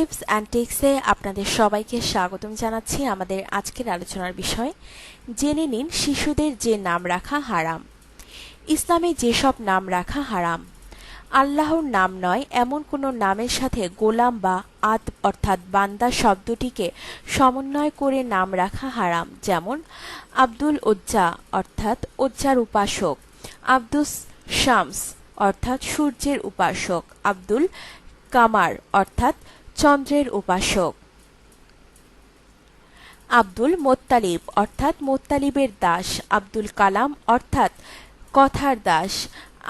Tips and টিক্সে আপনাদের সবাইকে স্বাগতম জানাচ্ছি আমাদের আজকের আলোচনার বিষয়। জেনে নিন শিশুদের যে নাম রাখা হারাম। ইসলামে যেসব নাম রাখা হারাম, আল্লাহর নাম নয়, এমন কোনো নামের সাথে গোলাম বা আদ অর্থাৎ বান্দা শব্দটিকে সমন্বয় করে নাম রাখা হারাম, যেমন আব্দুল উজ্জা অর্থাৎ উজ্জার উপাসক, আব্দুস শামস অর্থাৎ সূর্যের উপাসক, আব্দুল কামার অর্থাৎ চন্দ্রের উপাসক। আব্দুল মোত্তালিব অর্থাৎ মোত্তালিবের দাস, আব্দুল কালাম অর্থাৎ কথার দাস,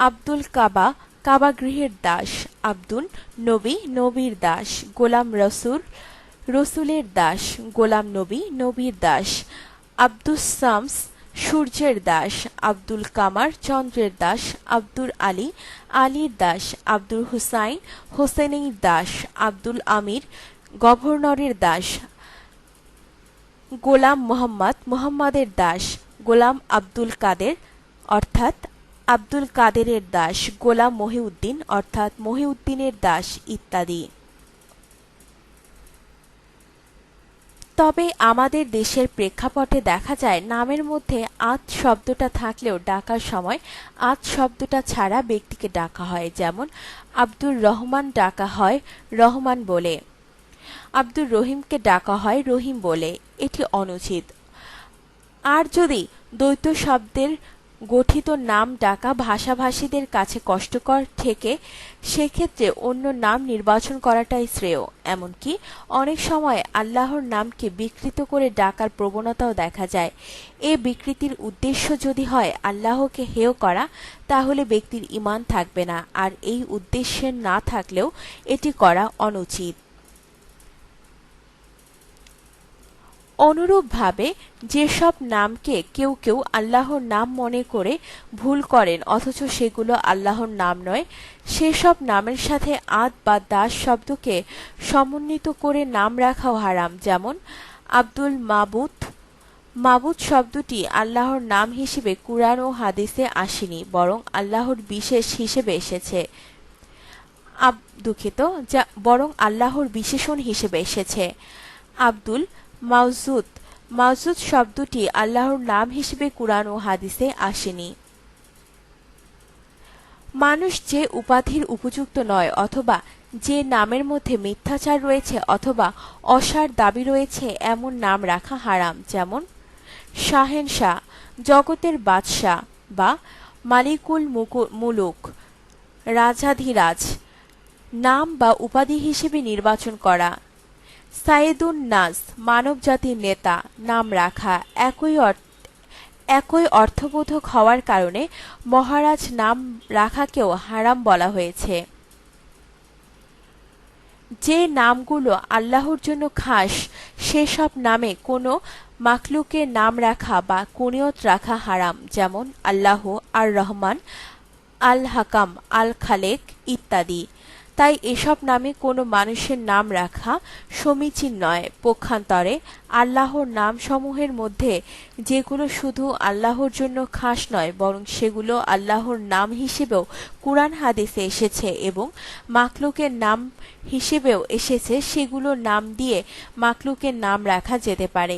আব্দুল কাবা কাবা গৃহের দাস, আব্দুল নবী নবীর দাস, গোলাম রসুল রসুলের দাস, গোলাম নবী নবীর দাস, আব্দুস শামস সূর্যের দাস আব্দুল কামার, চন্দ্রের দাস আব্দুল আলী, আলীর দাস আব্দুল হুসাইন হোসেনের দাস আব্দুল আমির, গভর্নরের দাস গোলাম মোহাম্মদ, মোহাম্মদের দাস গোলাম আব্দুল কাদের, অর্থাৎ আব্দুল কাদেরের দাস গোলাম মহিউদ্দিন, অর্থাৎ মহিউদ্দিনের দাস ইত্যাদি। তবে আমাদের দেশের প্রেক্ষাপটে দেখা যায় নামের মধ্যে আত শব্দটা থাকলেও ডাকার সময় আত শব্দটা ছাড়া ব্যক্তিকে ডাকা হয়, যেমন আব্দুর রহমান ডাকা হয় রহমান বলে। আব্দুর রহিমকে ডাকা হয় রহিম বলে। এটি অনুচিত। আর যদি দ্বৈত শব্দের গঠিত নাম ডাকা ভাষাভাষীদের কাছে কষ্টকর থেকে সেক্ষেত্রে অন্য নাম নির্বাচন করাটাই শ্রেয়। এমনকি অনেক সময় আল্লাহর নামকে বিকৃত করে ডাকার প্রবণতাও দেখা যায়। এ বিকৃতির উদ্দেশ্য যদি হয় আল্লাহকে হেয় করা, তাহলে ব্যক্তির ইমান থাকবে না। আর এই উদ্দেশ্যের না থাকলেও এটি করা অনুচিত। অনুরূপভাবে যেসব নামকে কেউ কেউ আল্লাহর নাম মনে করে ভুল করেন, অথচ সেগুলো আল্লাহর নাম নয়, সেসব নামের সাথে আদ বা দাস শব্দকে সমন্বিত করে নাম রাখাও হারাম। যেমন, আব্দুল মাবুত মাবুদ শব্দটি আল্লাহর নাম হিসেবে কুরআন ও হাদিসে আসেনি, বরং আল্লাহর বিশেষ হিসেবে এসেছে। আব, দুঃখিত, যা, বরং আল্লাহর বিশেষণ হিসেবে এসেছে। আব্দুল মাউজুদ মাউজুদ শব্দটি আল্লাহর নাম হিসেবে কুরআন ও হাদিসে আসেনি। মানুষ যে উপাধির উপযুক্ত নয় অথবা যে নামের মধ্যে মিথ্যাচার রয়েছে অথবা অসার দাবি রয়েছে, এমন নাম রাখা হারাম। যেমন শাহেনশাহ, জগতের বাদশাহ বা মালিকুল মুলুক, রাজাধিরাজ। নাম বা উপাধি হিসেবে নির্বাচন করা। সাইদুন নাস, মানবজাতির নেতা, নাম রাখা একই একই অর্থবোধক হওয়ার কারণে মহারাজ নাম রাখাকেও হারাম বলা হয়েছে। যে নামগুলো আল্লাহর জন্য খাস, সেসব নামে কোনো মাকলুকের নাম রাখা বা কুনিয়ত রাখা হারাম, যেমন আল্লাহ, আর রহমান, আল হাকাম, আল খালেক ইত্যাদি। তাই এসব নামে কোনো মানুষের নাম রাখা সমীচীন নয়। পক্ষান্তরে আল্লাহর নামসমূহের মধ্যে যেগুলো শুধু আল্লাহর জন্য খাস নয়, বরং সেগুলো আল্লাহর নাম হিসেবেও কুরআন হাদিসে এসেছে এবং মাকলুকের নাম হিসেবেও এসেছে। সেগুলোর নাম দিয়ে মাকলুকের নাম রাখা যেতে পারে।